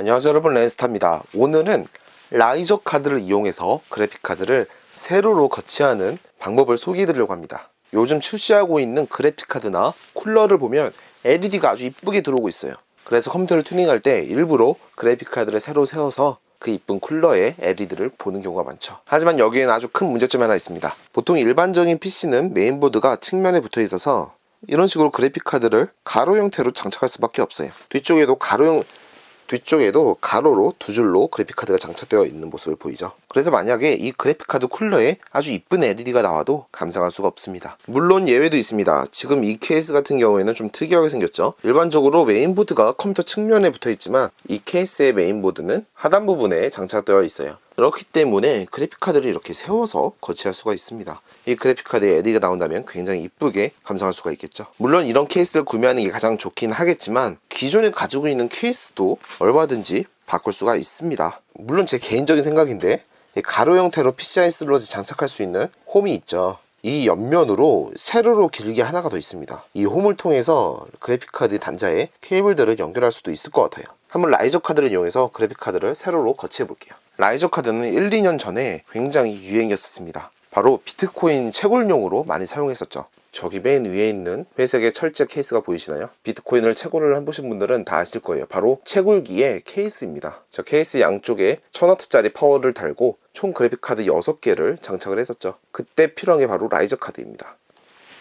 안녕하세요 여러분 랜스타입니다 오늘은 라이저 카드를 이용해서 그래픽 카드를 세로로 거치하는 방법을 소개해 드리려고 합니다 요즘 출시하고 있는 그래픽 카드나 쿨러를 보면 LED가 아주 이쁘게 들어오고 있어요 그래서 컴퓨터를 튜닝할 때 일부러 그래픽 카드를 새로 세워서 그 이쁜 쿨러의 LED를 보는 경우가 많죠. 하지만 여기에는 아주 큰 문제점이 하나 있습니다. 보통 일반적인 PC는 메인보드가 측면에 붙어 있어서 이런 식으로 그래픽 카드를 가로 형태로 장착할 수밖에 없어요. 뒤쪽에도 가로형 뒤쪽에도 가로로 두 줄로 그래픽 카드가 장착되어 있는 모습을 보이죠. 그래서 만약에 이 그래픽 카드 쿨러에 아주 이쁜 LED가 나와도 감상할 수가 없습니다. 물론 예외도 있습니다. 지금 이 케이스 같은 경우에는 좀 특이하게 생겼죠. 일반적으로 메인보드가 컴퓨터 측면에 붙어 있지만 이 케이스의 메인보드는 하단 부분에 장착되어 있어요. 그렇기 때문에 그래픽카드를 이렇게 세워서 거치할 수가 있습니다. 이 그래픽카드에 LED가 나온다면 굉장히 이쁘게 감상할 수가 있겠죠. 물론 이런 케이스를 구매하는 게 가장 좋긴 하겠지만 기존에 가지고 있는 케이스도 얼마든지 바꿀 수가 있습니다. 물론 제 개인적인 생각인데 이 가로 형태로 PCI 슬롯에 장착할 수 있는 홈이 있죠. 이 옆면으로 세로로 길게 하나가 더 있습니다. 이 홈을 통해서 그래픽카드 단자에 케이블들을 연결할 수도 있을 것 같아요. 한번 라이저 카드를 이용해서 그래픽카드를 세로로 거치해 볼게요. 라이저 카드는 1, 2년 전에 굉장히 유행이었습니다. 바로 비트코인 채굴용으로 많이 사용했었죠. 저기 맨 위에 있는 회색의 철제 케이스가 보이시나요? 비트코인을 채굴을 해보신 분들은 다 아실 거예요. 바로 채굴기의 케이스입니다. 저 케이스 양쪽에 1000W짜리 파워를 달고 총 그래픽카드 6개를 장착을 했었죠. 그때 필요한 게 바로 라이저 카드입니다.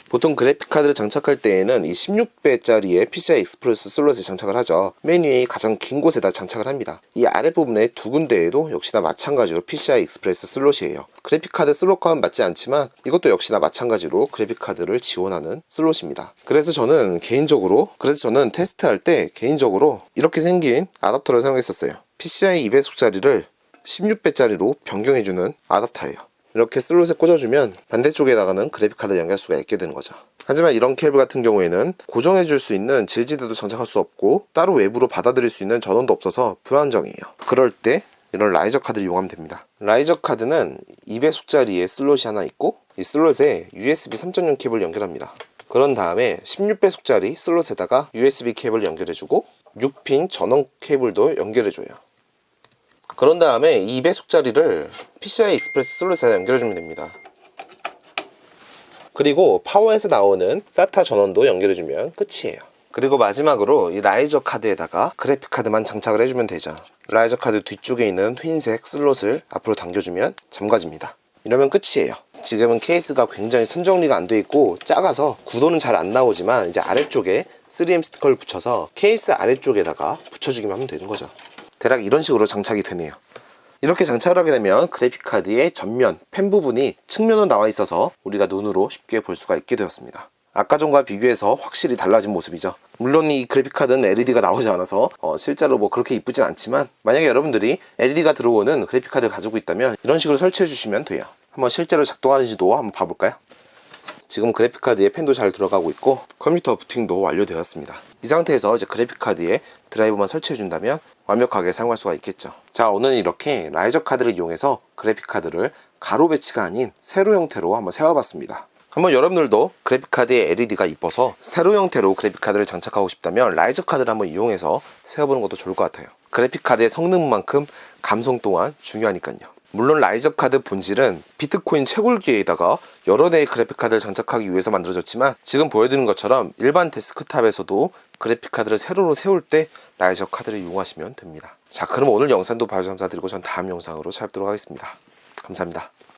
보통 그래픽카드를 장착할 때에는 이 16배짜리의 PCI 익스프레스 슬롯에 장착을 하죠. 맨 위에 가장 긴 곳에다 장착을 합니다. 이 아랫부분에 두 군데에도 역시나 마찬가지로 PCI 익스프레스 슬롯이에요. 그래픽카드 슬롯과는 맞지 않지만 이것도 역시나 마찬가지로 그래픽카드를 지원하는 슬롯입니다. 그래서 저는 개인적으로 그래서 저는 테스트할 때 개인적으로 이렇게 생긴 아답터를 사용했었어요. PCI 200속짜리를 16배짜리로 변경해주는 아답터예요. 이렇게 슬롯에 꽂아주면 반대쪽에다가는 그래픽카드 연결 수가 있게 되는 거죠. 하지만 이런 케이블 같은 경우에는 고정해 줄 수 있는 질지대도 장착할 수 없고 따로 외부로 받아들일 수 있는 전원도 없어서 불안정해요. 그럴 때 이런 라이저 카드를 이용하면 됩니다. 라이저 카드는 200속짜리의 슬롯이 하나 있고 이 슬롯에 USB 3.0 케이블 연결합니다. 그런 다음에 16배속짜리 슬롯에다가 USB 케이블 연결해주고 6핀 전원 케이블도 연결해줘요. 그런 다음에 2배속짜리를 PCI 익스프레스 슬롯에 연결해주면 됩니다. 그리고 파워에서 나오는 SATA 전원도 연결해주면 끝이에요. 그리고 마지막으로 이 라이저 카드에다가 그래픽 카드만 장착을 해주면 되죠. 라이저 카드 뒤쪽에 있는 흰색 슬롯을 앞으로 당겨주면 잠가집니다. 이러면 끝이에요. 지금은 케이스가 굉장히 선정리가 안 돼 있고 작아서 구도는 잘 안 나오지만 이제 아래쪽에 3M 스티커를 붙여서 케이스 아래쪽에다가 붙여주기만 하면 되는 거죠. 대략 이런 식으로 장착이 되네요. 이렇게 장착을 하게 되면 그래픽카드의 전면, 펜 부분이 측면으로 나와 있어서 우리가 눈으로 쉽게 볼 수가 있게 되었습니다. 아까 전과 비교해서 확실히 달라진 모습이죠. 물론 이 그래픽카드는 LED가 나오지 않아서 어, 실제로 뭐 그렇게 이쁘진 않지만 만약에 여러분들이 LED가 들어오는 그래픽카드를 가지고 있다면 이런 식으로 설치해 주시면 돼요. 한번 실제로 작동하는지도 한번 봐볼까요? 지금 그래픽카드에 펜도 잘 들어가고 있고 컴퓨터 부팅도 완료되었습니다. 이 상태에서 이제 그래픽카드에 드라이브만 설치해 준다면 완벽하게 사용할 수가 있겠죠. 자 오늘 이렇게 라이저 카드를 이용해서 그래픽카드를 가로 배치가 아닌 세로 형태로 한번 세워봤습니다. 한번 여러분들도 그래픽카드에 LED가 이뻐서 세로 형태로 그래픽카드를 장착하고 싶다면 라이저 카드를 한번 이용해서 세워보는 것도 좋을 것 같아요. 그래픽카드의 성능만큼 감성 또한 중요하니까요. 물론 라이저 카드 본질은 비트코인 채굴기에다가 여러 대의 그래픽카드를 장착하기 위해서 만들어졌지만 지금 보여드린 것처럼 일반 데스크탑에서도 그래픽카드를 세로로 세울 때 라이저 카드를 이용하시면 됩니다. 자 그럼 오늘 영상도 봐주셔서 감사드리고 전 다음 영상으로 찾아뵙도록 하겠습니다. 감사합니다.